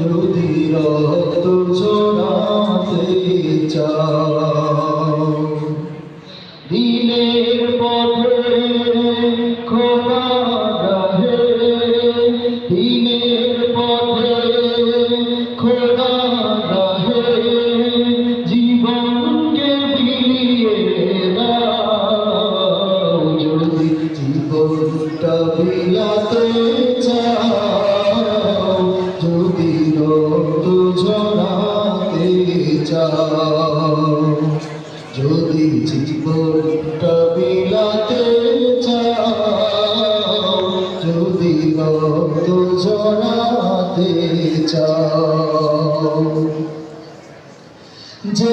যদি রক্ত ঝরাতে চাও দিনের পথে খোলা রাহে, দিনের পথে খোলা রাহে, জীবনকে বিলিয়ে দাও, যদি জীবনটা বিলাতে যদি জীবনটা বিলাতে চাও যদি রক্ত জড়াতে চাও যে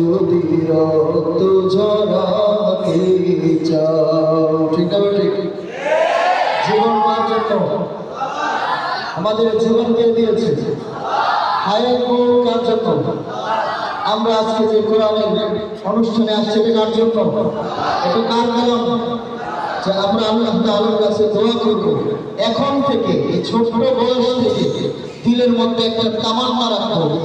যদি রক্ত ঝরাতে চাও, ঠিক না ঠিক জীবন জন্য। আমাদের দিয়েছে? হায়াত কার জন্য? আমরা আজকে যে কোরআনের অনুষ্ঠানে আসছি, এটা কার জন্য? এটা কার কারণ? যে আমরা আল্লাহ তাআলার কাছে দোয়া করব। এখন থেকে, এই ছোট বয়স থেকে দিলের মধ্যে একটা তামান্না রাখব